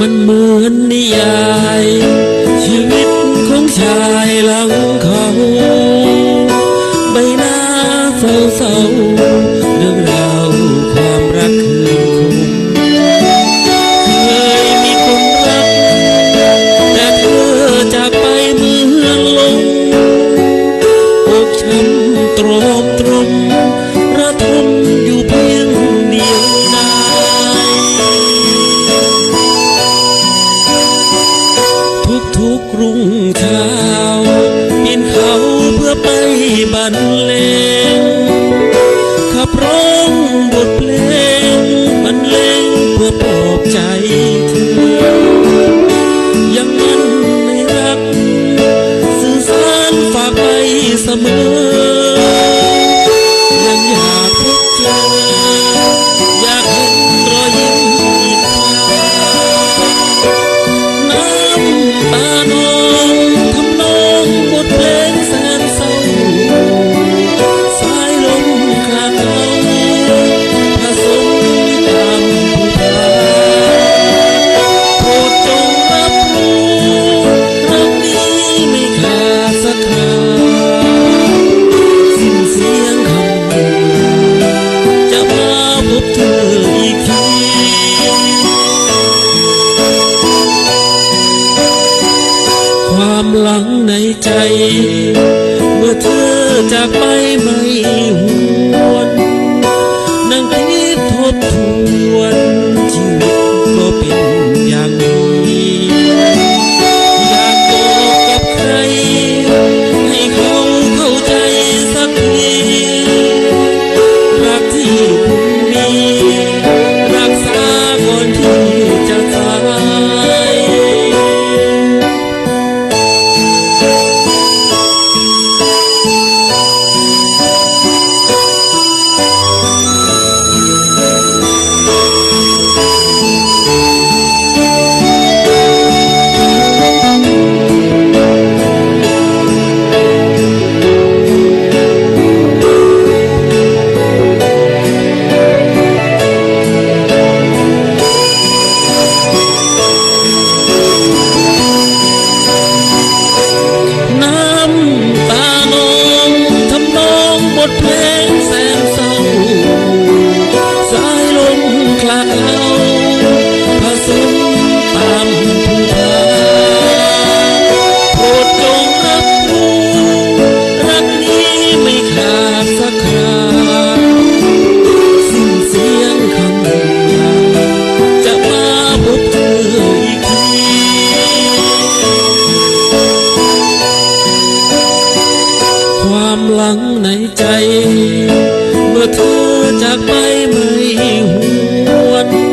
มันเหมือนนิยาย ชีวิตของชายหลังเขาใบหน้าเศร้าเศร้าๆเรื่องราวความรักคืน รุ่งเช้าปีนเขาเพื่อไปบรรเลงขับร้องบทเพลงบรรเลงเพื่อปลอบใจเธอยังมันในรัก สื่อสารฝากไปเสมอำหลังในใจ เมื่อเธอจากไปมา เมื่อเธอจากไปไม่หวน